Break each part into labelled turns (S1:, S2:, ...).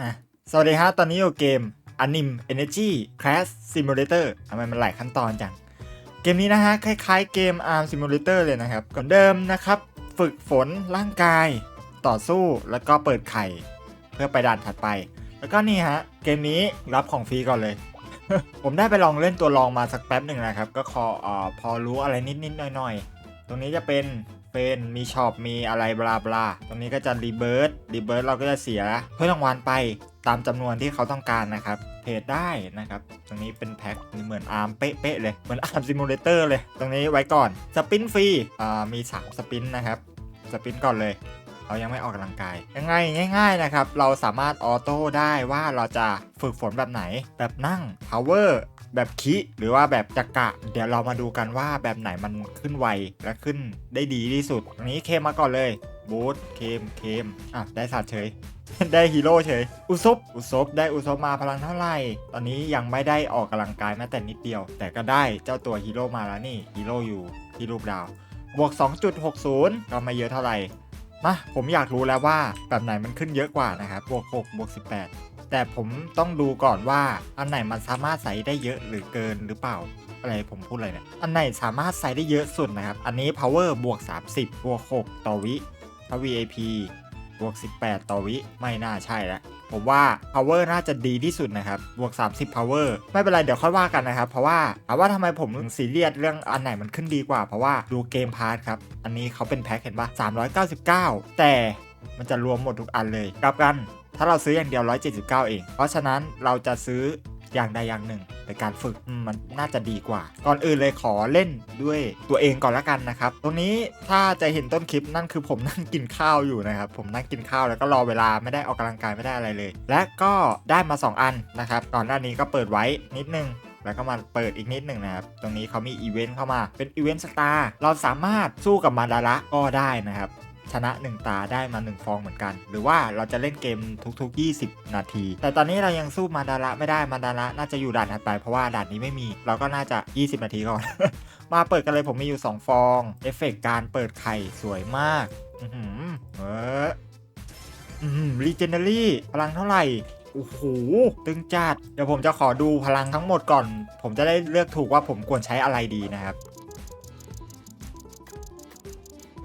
S1: อะสวัสดีฮะตอนนี้อยู่เกม Anim Energy Crash Simulator ทำไมมันหลายขั้นตอนจัง เกมนี้นะฮะ คล้ายๆเกม Arm Simulator เลยนะครับก่อนเดิมนะครับ ฝึกฝนร่างกาย ต่อสู้แล้วก็เปิดไข่ เพื่อไปด่านถัดไป แล้วก็นี่ฮะ เกมนี้รับของฟรีก่อนเลย ผมได้ไปลองเล่นตัวลองมาสักแป๊บหนึ่งนะครับ ก็คออพอรู้อะไรนิดๆหน่อยๆ ตรงนี้จะเป็น เป็นมีช็อปมีอะไรบลาบลาตรงนี้ก็จะรีเบิร์ดรีเบิร์ดเราก็จะเสียเพื่อรางวัลไปตามจำนวนที่เขาต้องการนะครับเพจได้นะครับ ตรงนี้เป็นแพ็คเหมือนอาร์มเป๊ะๆเลย เหมือนอาร์มซิมูเลเตอร์เลย ตรงนี้ไว้ก่อน สปินฟรี อ่า มี 3 สปินนะครับ สปินก่อนเลย เรายังไม่ออกกำลังกาย ยังไงง่าย ๆ นะครับ เราสามารถออโต้ได้ว่าเราจะฝึกฝนแบบไหน แบบนั่ง power แบบคิหรือว่าแบบจักระเดี๋ยวเรามาดูกันว่าแบบไหนมันขึ้นไวและขึ้นได้ดีที่สุดนี้เคมมาก่อนเลยบูทเคมเคมอะได้สัตว์เฉยได้ฮีโร่เฉย อุซบอุซบได้อุซบมาพลังเท่าไหร่ ตอนนี้ยังไม่ได้ออกกำลังกายแม้แต่นิดเดียว แต่ก็ได้เจ้าตัวฮีโร่มาแล้วนี่ฮีโร่อยู่ที่รูปดาว บวก 2.60 ก็ไม่เยอะเท่าไหร่มาผมอยากรู้แล้วว่าแบบไหนมันขึ้นเยอะกว่านะครับบวก 6 บวก 18 แต่ผมต้องดูก่อนว่าอันไหนมันสามารถใส่ได้เยอะหรือเกินหรือเปล่าอะไรผมพูดอะไรเนี่ย อันไหนสามารถใส่ได้เยอะสุดนะครับ อันนี้ power บวก 30 บวก 6 ต่อวิถ้า VAP บวก 18 ต่อวิ ไม่น่าใช่แล้วผมว่า power น่าจะดีที่สุดนะครับ บวก 30 power ไม่เป็นไร เดี๋ยวค่อยว่ากันนะครับ เพราะว่าถามว่าทำไมผมถึงซีเรียสเรื่องอันไหนมันขึ้นดีกว่า เพราะว่าดูเกมพาร์ทครับ อันนี้เขาเป็นแพ็คเห็นปะ399 แต่ มันจะรวมหมดทุกอันเลยกลับกันถ้าเราซื้ออย่างเดียว 179 เอง เพราะฉะนั้นเราจะซื้ออย่างใดอย่างหนึ่งในการฝึกมันน่าจะดีกว่า ก่อนอื่นเลยขอเล่นด้วยตัวเองก่อนละกันนะครับ ตรงนี้ถ้าจะเห็นต้นคลิปนั่นคือผมนั่งกินข้าวอยู่นะครับ ผมนั่งกินข้าวแล้วก็รอเวลาไม่ได้ออกกำลังกายไม่ได้อะไรเลย และก็ได้มา 2 อันนะครับ ก่อนหน้านี้ก็เปิดไว้นิดนึงแล้วก็มาเปิดอีกนิดหนึ่งนะครับ ตรงนี้เขามีอีเวนต์เข้ามา เป็นอีเวนต์สตาร์ เราสามารถสู้กับมาดาระก็ได้นะครับ ชนะ 1 ตาได้มา 1 ฟองเหมือนกัน หรือว่าเราจะเล่นเกมทุกๆ 20 นาที แต่ตอนนี้เรายังสู้มาดาระไม่ได้มาดาระน่าจะอยู่ด่านถัดไปเพราะว่าด่านนี้ไม่มี เราก็น่าจะ 20 นาทีก่อน มาเปิดกันเลยผมมีอยู่ 2 ฟองเอฟเฟกต์การเปิดไข่สวยมากอือหือเอออือหือรีเจนเนอรี่พลังเท่าไหร่โอ้โห ตึงจัด เดี๋ยวผมจะขอดูพลังทั้งหมดก่อน ผมจะได้เลือกถูกว่าผมควรใช้อะไรดีนะครับ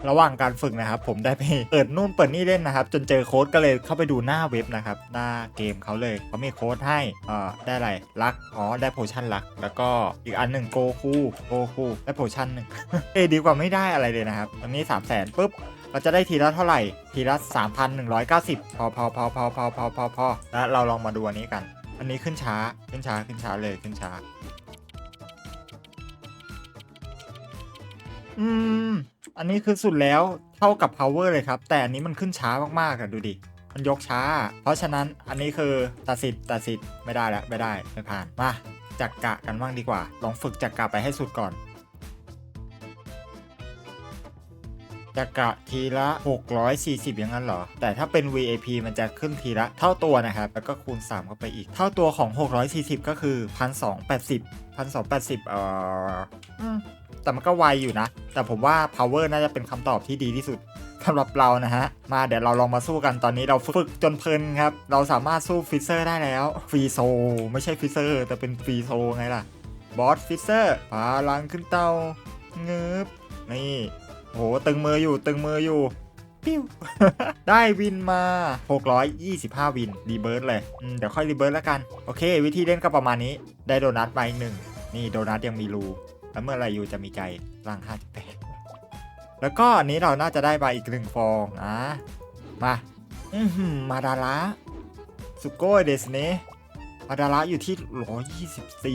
S1: ระหว่างการฝึกนะครับ ผมได้ไปเปิดนู่นเปิดนี่เล่นนะครับ จนเจอโค้ดก็เลยเข้าไปดูหน้าเว็บนะครับ หน้าเกมเขาเลยเขามีโค้ดให้เอ่อได้อะไรลักอ๋อได้โพชั่นลัก แล้วก็อีกอันหนึ่งโกคูโกคูได้โพชั่นหนึ่งเอดีกว่าไม่ได้อะไรเลยนะครับอันนี้ 3 0 0 0 0 0ปุ๊บเราจะได้ทีละเท่าไหร่ ทีละ 3,190 พอพอพอพอพอพอพอพอแล้วเราลองมาดูอันนี้กัน อันนี้ขึ้นช้าขึ้นช้าขึ้นช้าเลยขึ้นช้า อืม อันนี้คือสุดแล้วเท่ากับ power เลยครับ แต่อันนี้มันขึ้นช้ามากๆอะดูดิ มันยกช้า เพราะฉะนั้นอันนี้คือตัดสิทธิ์ตัดสิทธิ์ไม่ได้แล้วไม่ได้ไม่ผ่าน มาจักกะกันบ้างดีกว่า ลองฝึกจักกะไปให้สุดก่อนจักกะทีละ 640 อย่างนั้นเหรอ แต่ถ้าเป็น VAP มันจะขึ้นทีละเท่าตัวนะครับ แล้วก็คูณ 3 เข้าไปอีก เท่าตัวของ 640 ก็คือ 1280 1280 เอ่ออืม แต่มันก็ไวอยู่นะ แต่ผมว่า power น่าจะเป็นคำตอบที่ดีที่สุดสำหรับเรานะฮะ มาเดี๋ยวเราลองมาสู้กันตอนนี้เราฝึกจนเพลินครับ เราสามารถสู้ฟิเซอร์ได้แล้วฟีโซไม่ใช่ฟิเซอร์แต่เป็นฟีโซไงล่ะบอสฟิเซอร์พาลังขึ้นเตาเงืบนี่โหตึงมืออยู่ตึงมืออยู่ปิ้วได้วินมา 625 วินรีเบิร์ดเลยเดี๋ยวค่อยรีเบิร์ดแล้วกัน โอเค วิธีเล่นก็ประมาณนี้ ได้โดนัทมาอีกหนึ่งนี่โดนัทยังมีรู แล้วเมื่อไรยูจะมีใจร่าง5.8แล้วก็อันนี้เราน่าจะได้ไปอีกหนึ่งฟองอะมาอือหือมาดาระสุโก้เดสเนมาดาระอยู่ที่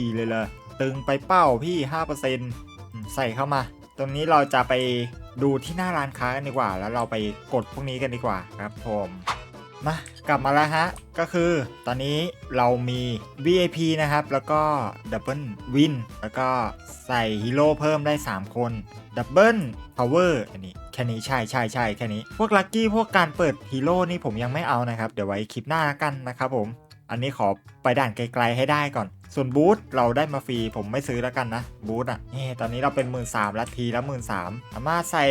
S1: 124เลยเลยตึงไปเป้าพี่5%อืมใส่เข้ามา ตรงนี้เราจะไปดูที่หน้าร้านค้ากันดีกว่า แล้วเราไปกดพวกนี้กันดีกว่าครับผม มากลับมาแล้วฮะ ก็คือตอนนี้เรามี VIP นะครับ แล้วก็ดับเบิลวินแล้วก็ใส่ฮีโร่เพิ่มได้ 3 คนดับเบิลพาวเวอร์อันนี้แค่นี้ใช่ใช่ใช่แค่นี้ พวกลัคกี้พวกการเปิดฮีโร่นี่ผมยังไม่เอานะครับ เดี๋ยวไว้คลิปหน้ากันนะครับผม อันนี้ขอไปด่านไกลๆให้ได้ก่อน ส่วนบูธเราได้มาฟรีผมไม่ซื้อแล้วกันนะบูธอะนี่ตอนนี้เราเป็น 1 3ื่นแล้วทีละหมื่นสามสามารถใส่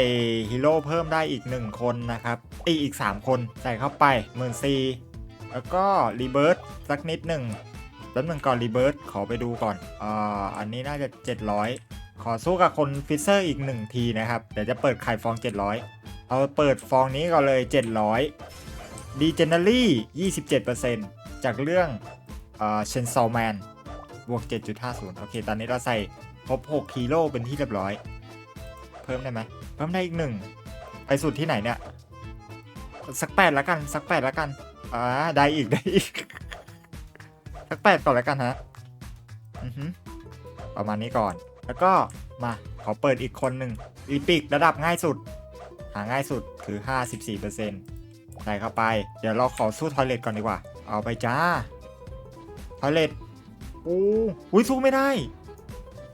S1: ฮีโร่เพิ่มได้อีก 1 คนนะครับอีกอีก 3 คนใส่เข้าไป 1 4 0 0แล้วก็รีเบิร์ตสักนิดหนึ่งแป๊บหนึงก่อนรีเบิร์ตขอไปดูก่อนอ่าอันนี้น่าจะ 700 ขอสู้กับคนฟิเซอร์อีก 1 ทีนะครับ เดี๋ยวจะเปิดไข่ฟอง 700 เอาเปิดฟองนี้ก่อนเลย 700 d e g e n e r y 27% จากเรื่องเอ่อ Chainsaw Man บวก 7.50 โอเค ตอนนี้เราใส่ครบ6ฮีโร่เป็นที่เรียบร้อย เพิ่มได้ไหม เพิ่มได้อีกหนึ่ง ไปสุดที่ไหนเนี่ย สักแปดแล้วกัน สักแปดแล้วกัน อ่า ได้อีก ได้อีก สักแปดก่อนแล้วกันฮะ อือฮึประมาณนี้ก่อน แล้วก็มา ขอเปิดอีกคนหนึ่งอีพิกระดับง่ายสุด หาง่ายสุดคือ 54%ใส่เข้าไป เดี๋ยวเราขอสู้ทอยเลตก่อนดีกว่า เอาไปจ้าทอยเลตโอ้อุ้ยสู้ไม่ได้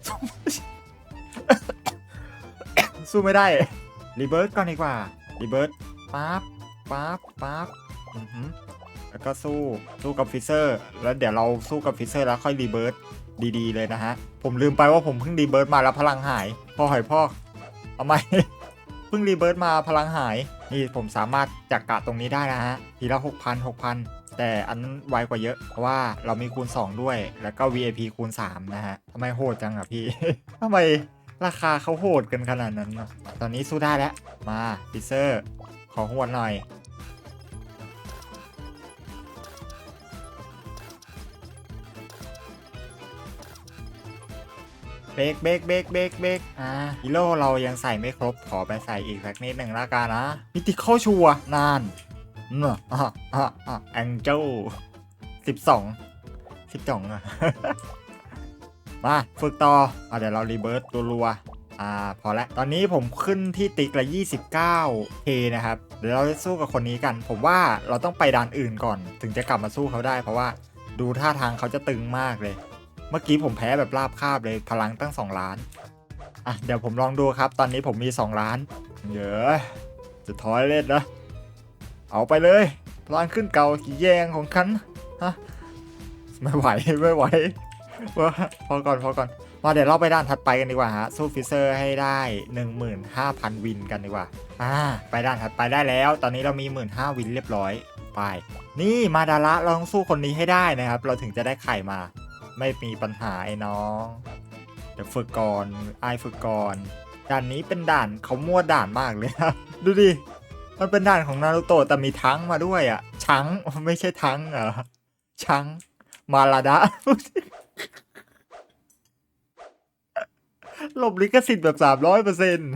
S1: สู้ไม่สู้ไม่ได้ รีเบิร์ตก่อนดีกว่า รีเบิร์ตปั๊บปั๊บปั๊บอือหือแล้วก็สู้ สู้กับฟิเซอร์ แล้วเดี๋ยวเราสู้กับฟิเซอร์แล้วค่อยรีเบิร์ตดีๆเลยนะฮะ ผมลืมไปว่าผมเพิ่งรีเบิร์ตมาแล้วพลังหายพ่อหอยพ่อเอาไหมเพิ่งรีเบิร์ตมาพลังหาย นี่ผมสามารถจักกะตรงนี้ได้นะฮะ ทีละ6,000 6,000 แต่อันไวกว่าเยอะ เพราะว่าเรามีคูณ 2 ด้วย แล้วก็ VIP คูณ 3 นะฮะทำไมโหดจังอะพี่ ทำไมราคาเขาโหดกันขนาดนั้นเนอะตอนนี้สู้ได้แล้ว มาฟิเซอร์ ขอหวดหน่อย เบรกเบรกเบรกเบรกเบรกอ่าฮีโร่เรายังใส่ไม่ครบ ขอไปใส่อีกสักนิดหนึ่งละกันนะมิติเข้าชัวนาน เนอะอะอะอะแองเจิลสิบสองสิบสองอะมาฝึกต่ออเดี๋ยวเรารีเบิร์ตตัวรัวๆอ่าพอละตอนนี้ผมขึ้นที่ติ๊กละ 29 k นะครับ เดี๋ยวเราจะสู้กับคนนี้กัน ผมว่าเราต้องไปด่านอื่นก่อน ถึงจะกลับมาสู้เขาได้ เพราะว่าดูท่าทางเขาจะตึงมากเลย เมื่อกี้ผมแพ้แบบราบคาบเลยพลังตั้ง 2 ล้านอะเดี๋ยวผมลองดูครับ ตอนนี้ผมมี 2 ล้าน เยอะจะถอยเล่นนะ เอาไปเลยพลังขึ้นเก่ากี่แยงของคันฮะไม่ไหวไม่ไหวว่าพอก่อนพอก่อนมาเดี๋ยวเราไปด้านถัดไปกันดีกว่าฮะสู้ฟิเซอร์ให้ได้ 15,000 วินกันดีกว่าอ่าไปด้านถัดไปได้แล้ว ตอนนี้เรามี 15,000วินเรียบร้อยไป นี่มาดาระเราต้องสู้คนนี้ให้ได้นะครับ เราถึงจะได้ไข่มา ไม่มีปัญหาไอ้น้องเดี๋ยวฝึกก่อนไอฝึกก่อนด่านนี้เป็นด่านเขามั่วด่านมากเลยนะดูดิ มันเป็นด่านของนารูโตะแต่มีทั้งมาด้วยอะ ชังไม่ใช่ทั้งเหรอชังมาลาดะหลบลิขสิทธิ์แบบสามร้อยเปอร์เซ็นต์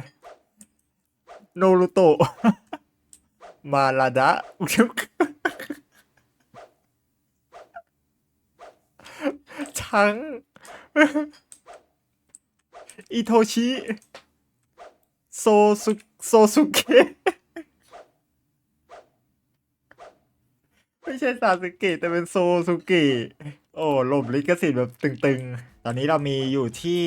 S1: โนรุโตะมาลาดะชังอิโทชิ โซซุโซซุเกะ ไม่ใช่ซาสึเกะแต่เป็นโซซุเกะโอ้หลบลิขสิทธิ์แบบตึงๆ ตอนนี้เรามีอยู่ที่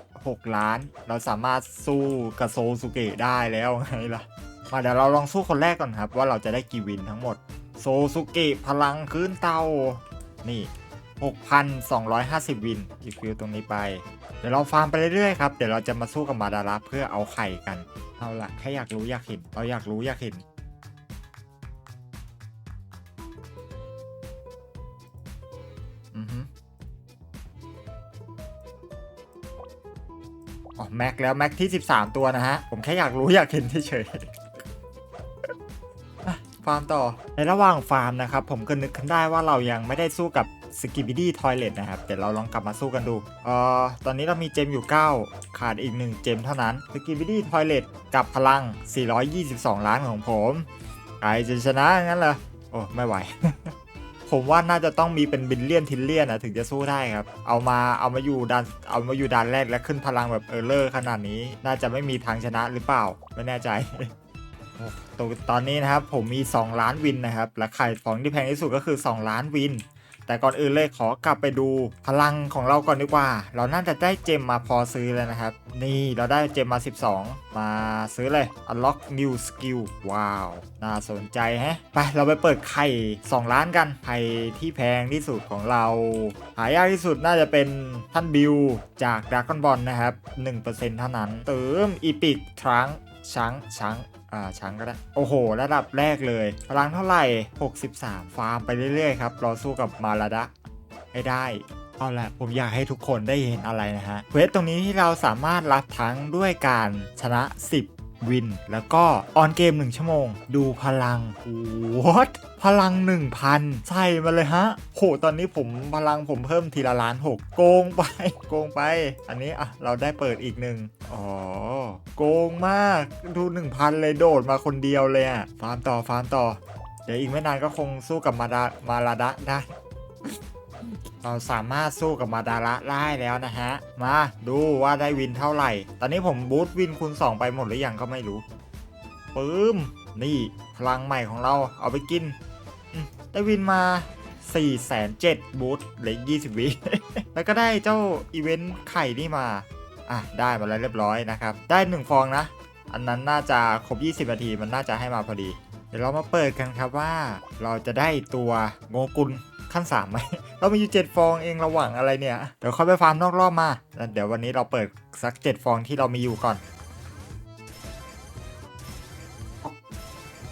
S1: 6 ล้าน เราสามารถสู้กับโซซุเกะได้แล้วไงล่ะ มาเดี๋ยวเราลองสู้คนแรกก่อนครับ ว่าเราจะได้กี่วินทั้งหมด โซซุเกะพลังคืนเตา นี่ 6,250 วินอีกฟิวตรงนี้ไป เดี๋ยวเราฟาร์มไปเรื่อยๆครับ เดี๋ยวเราจะมาสู้กับมาดาระเพื่อเอาไข่กัน เอาล่ะแค่อยากรู้อยากเห็น เราอยากรู้อยากเห็น อ๋อแม็กแล้วแม็กที่ 13 ตัวนะฮะ ผมแค่อยากรู้อยากเห็นเฉยๆฟาร์มต่อ ในระหว่างฟาร์มนะครับ ผมก็นึกขึ้นได้ว่าเรายังไม่ได้สู้กับสกิบิดี้ทอยเลตนะครับ เดี๋ยวเราลองกลับมาสู้กันดูเอ่อตอนนี้เรามีเจมอยู่ 9 ขาดอีก 1 เจมเท่านั้นสกิบิดี้ทอยเลตกับพลัง 422 ล้านของผม ใครจะชนะงั้นเหรอโอ้ไม่ไหว ผมว่าน่าจะต้องมีเป็นบิลเลียนทิลเลียนนะถึงจะสู้ได้ครับ เอามาเอามาอยู่ดานเอามาอยู่ดานแรกและขึ้นพลังแบบเออร์เลอร์ขนาดนี้ น่าจะไม่มีทางชนะหรือเปล่า ไม่แน่ใจตัวตอนนี้นะครับผมมี 2 ล้านวินนะครับ และไข่ฟองที่แพงที่สุดก็คือ 2 ล้านวิน แต่ก่อนอื่นเลยขอกลับไปดูพลังของเราก่อนดีกว่า เราน่าจะได้เจมมาพอซื้อแล้วนะครับ นี่เราได้เจมมา 12 มาซื้อเลย unlock new skill ว้าว น่าสนใจแฮะ ไปเราไปเปิดไข่ 2 ล้านกัน ไข่ที่แพงที่สุดของเรา หายากที่สุดน่าจะเป็นท่านบิวจากด r a ก o n บอลนะครับ 1%เท่านั้น เติมอีพิกทรัง ช้างช้างอ่าช้างก็ได้ โอ้โห ระดับแรกเลยพลังเท่าไหร่ 63 ฟาร์มไปเรื่อยๆครับ เราสู้กับมาลาดะให้ได้เอาละผมอยากให้ทุกคนได้เห็นอะไรนะฮะเควสตรงนี้ที่เราสามารถรับทั้งด้วยการชนะ 10 วิน แล้วก็ออนเกม 1 ชั่วโมง ดูพลังวอตพลัง 1,000 ใส่มาเลยฮะ โห ตอนนี้ผมพลังผมเพิ่มทีละล้านหกโกงไป โกงไป อันนี้อะ เราได้เปิดอีกหนึ่งอ๋อ โกงมาก ดู 1,000 เลยโดดมาคนเดียวเลยอะ ฟาร์มต่อ ฟาร์มต่อ เดี๋ยวอีกไม่นานก็คงสู้กับมาดามาลาดะได้ เราสามารถสู้กับมาดาระได้แล้วนะฮะ มาดูว่าได้วินเท่าไหร่ ตอนนี้ผมบูทวินคูณ2ไปหมดหรือยังก็ไม่รู้ปึ้ม นี่ พลังใหม่ของเราเอาไปกิน ได้วินมา4 7 0 0 0บูทเหลือ20วิ แล้วก็ได้เจ้าอีเวนต์ไข่นี่มา อะ ได้มาแล้วเรียบร้อยนะครับ ได้ 1 ฟองนะ อันนั้นน่าจะครบ 20 นาทีมันน่าจะให้มาพอดี เดี๋ยวเรามาเปิดกันครับว่า เราจะได้ตัวโงกุลขั้น3ไหมเรามีอยู่7ฟองเองระหว่างอะไรเนี่ย เดี๋ยวค่อยไปฟาร์มนอกรอบมาแล้วเดี๋ยววันนี้เราเปิดสัก7ฟองที่เรามีอยู่ก่อน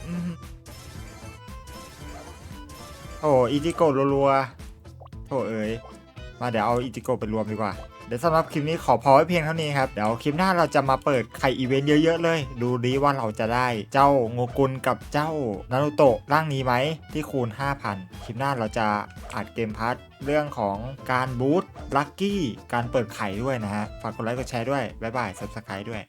S1: อืมโอ้อิจิโกะรัวๆโถเอ๋ย มาเดี๋ยวเอาอิจิโกะไปรวมดีกว่า เดี๋ยวสำหรับคลิปนี้ขอพอไว้เพียงเท่านี้ครับ เดี๋ยวคลิปหน้าเราจะมาเปิดไข่อีเวนต์เยอะๆเลย ดูดีว่าเราจะได้เจ้าโงกุลกับเจ้านารุโตะร่างนี้ไหมที่คูณ 5,000 คลิปหน้าเราจะอัดเกมพัทเรื่องของการบูตลัคกี้ การเปิดไข่ด้วยนะฮะ ฝากกดไลค์กดแชร์ด้วย บ๊ายบายซับสไคร้ด้วย